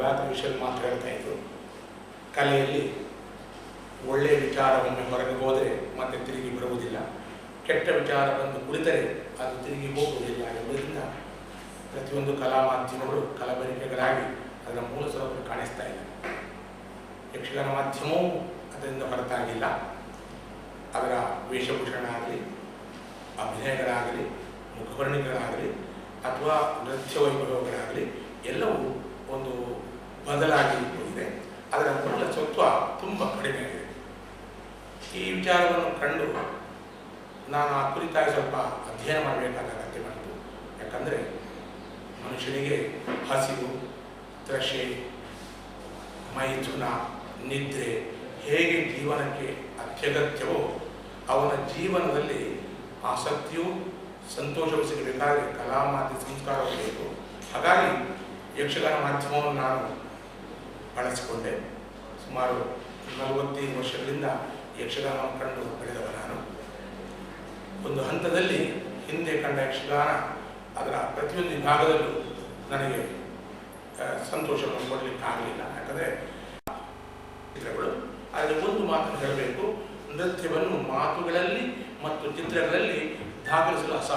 ವಿಷಯದಲ್ಲಿ ಮಾತಾಡ್ತಾ ಹೇಳ್ತಾ ಇದ್ರು. ಕಲೆಯಲ್ಲಿ ಒಳ್ಳೆಯ ವಿಚಾರವನ್ನು ಹೊರಗೆ ಹೋದರೆ ಮತ್ತೆ ತಿರುಗಿ ಬರುವುದಿಲ್ಲ. ಕೆಟ್ಟ ವಿಚಾರ ಕುಳಿತರೆ ಅದು ತಿರುಗಿ ಹೋಗುವುದಿಲ್ಲ ಎಂಬುದರಿಂದ ಪ್ರತಿಯೊಂದು ಕಲಾ ಮಾಧ್ಯಮಗಳು ಕಲಬೆರಿಕೆಗಳಾಗಿ ಅದರ ಮೂಲ ಸ್ವರೂಪ ಕಾಣಿಸ್ತಾ ಇಲ್ಲ. ಯಕ್ಷಗಾನ ಮಾಧ್ಯಮವೂ ಅದರಿಂದ ಹೊರತಾಗಿಲ್ಲ. ಅದರ ವೇಷಭೂಷಣ ಆಗಲಿ, ಅಭಿನಯಗಳಾಗಲಿ, ಮುಖವರ್ಣಿಗಳಾಗಲಿ, ಅಥವಾ ನೃತ್ಯ ವೈಭವಗಳಾಗಲಿ, ಎಲ್ಲವೂ ಒಂದು ಬದಲಾಗಿ ಹೋಗಿದೆ ಅದರ ಮೂಲ ಸತ್ವ ತುಂಬ ಕಡಿಮೆ ಆಗಿದೆ. ಈ ವಿಚಾರವನ್ನು ಕಂಡು ನಾನು ಆ ಕುರಿತಾಗಿ ಸ್ವಲ್ಪ ಅಧ್ಯಯನ ಮಾಡಬೇಕಾದ ಅಗತ್ಯ ಬಂತು. ಯಾಕಂದರೆ ಮನುಷ್ಯನಿಗೆ ಹಸಿವು ತ್ರಷೆ ಮೈಥುನ, ನಿದ್ರೆ ಹೇಗೆ ಜೀವನಕ್ಕೆ ಅತ್ಯಗತ್ಯವೋ ಅವನ ಜೀವನದಲ್ಲಿ ಆಸಕ್ತಿಯು ಸಂತೋಷವು ಸಿಗಬೇಕಾದರೆ ಕಲಾ ಮಾಧ್ಯ ಸಂಸ್ಕಾರವು ಬೇಕು ಹಾಗಾಗಿ ಯಕ್ಷಗಾನ ಮಾಧ್ಯಮವನ್ನು ನಾನು ಬಳಸಿಕೊಂಡೆ. ಸುಮಾರು ನಲವತ್ತೈದು ವರ್ಷಗಳಿಂದ ಯಕ್ಷಗಾನ ಕಂಡು ಬೆಳೆದವ ನಾನು. ಒಂದು ಹಂತದಲ್ಲಿ ಹಿಂದೆ ಕಂಡ ಯಕ್ಷಗಾನ, ಅದರ ಪ್ರತಿಯೊಂದು ವಿಭಾಗದಲ್ಲೂ ನನಗೆ ಸಂತೋಷವನ್ನು ಕೊಡಲಿಕ್ಕೆ ಆಗಲಿಲ್ಲ ಯಾಕಂದರೆ ಚಿತ್ರಗಳು, ಆದರೆ ಒಂದು ಮಾತನ್ನು ಹೇಳಬೇಕು. ನೃತ್ಯವನ್ನು ಮಾತುಗಳಲ್ಲಿ ಮತ್ತು ಚಿತ್ರಗಳಲ್ಲಿ ದಾಖಲಿಸಲು ಅಸ